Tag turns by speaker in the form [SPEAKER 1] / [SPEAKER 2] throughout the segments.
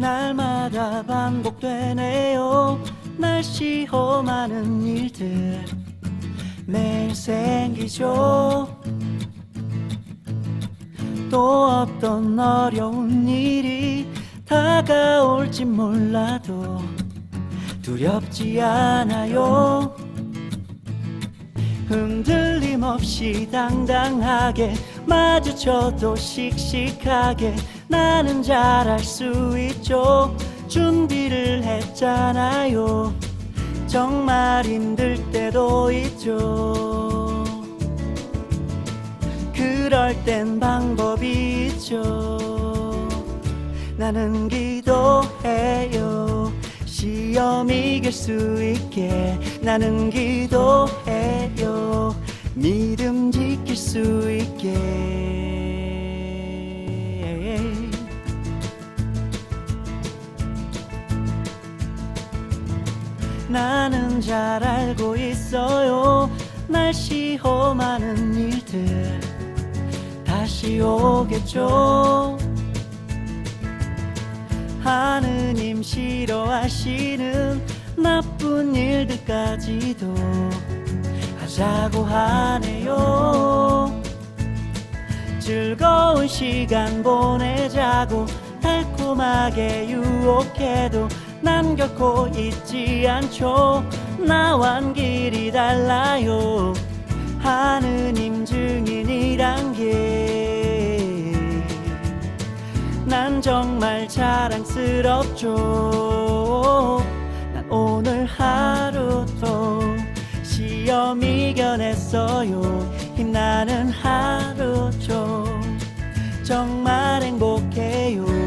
[SPEAKER 1] 날마다 반복되네요. 날씨 험하는 일들 매일 생기죠. 또 어떤 어려운 일이 다가올지 몰라도 두렵지 않아요. 흔들림 없이 당당하게 마주쳐도 씩씩하게 나는 잘할 수 있죠. 준비를 했잖아요. 정말 힘들 때도 있죠. 그럴 땐 방법이 있죠. 나는 기도해요. 시험 이길 수 있게 나는 기도해요. 믿음 지킬 수 있게 나는 잘 알고 있어요. 날씨 험하는 일들 다시 오겠죠. 하느님 싫어하시는 나쁜 일들까지도 하자고 하네요. 즐거운 시간 보내자고 달콤하게 유혹해도 난 결코 잊지 않죠. 나wan 길이 달라요. 하느님 증인이란 게. 난 정말 자랑스럽죠. 난 오늘 하루도 시험 이겨냈어요. 힘나는 하루죠. 정말 행복해요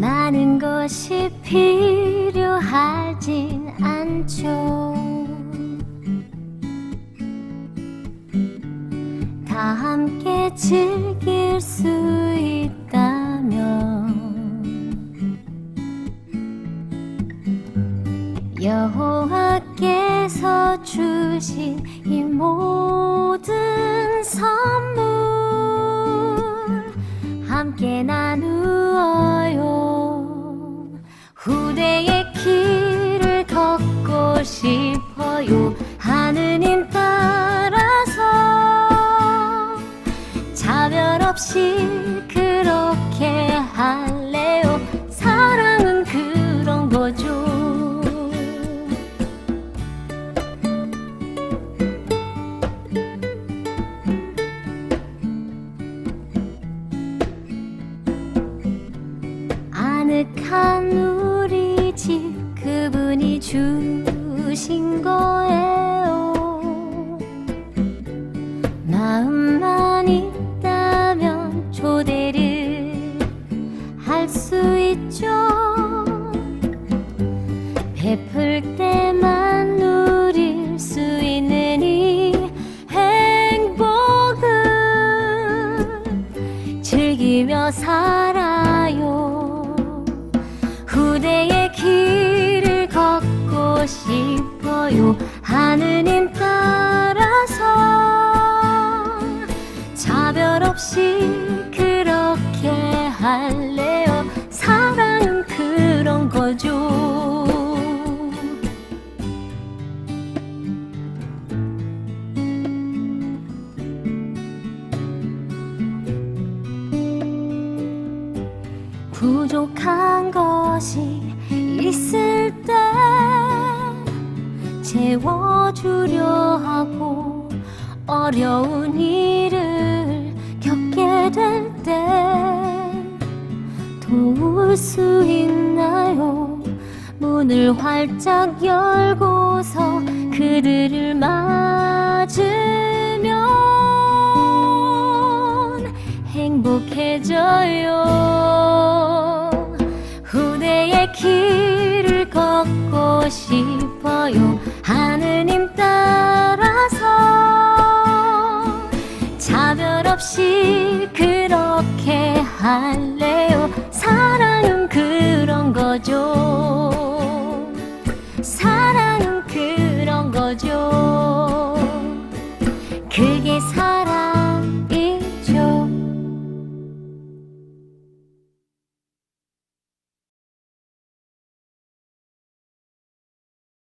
[SPEAKER 2] 많은 것이 필요하진 않죠. 다 함께 즐길 수 있다면 여호와께서 주신 이 모든 선물 함께 나누어 없이 그렇게 할래요? 사랑은 그런 거죠. 아늑한 우리 집 그분이 주신 거예요 살아요. 후대의 길을 걷고 싶어요. 하느님 따라서 차별 없이 그렇게 할 부족한 것이 있을 때 채워주려 하고 어려운 일을 겪게 될 때 도울 수 있나요? 문을 활짝 열고서 그들을 맞으면 행복해져요. 걷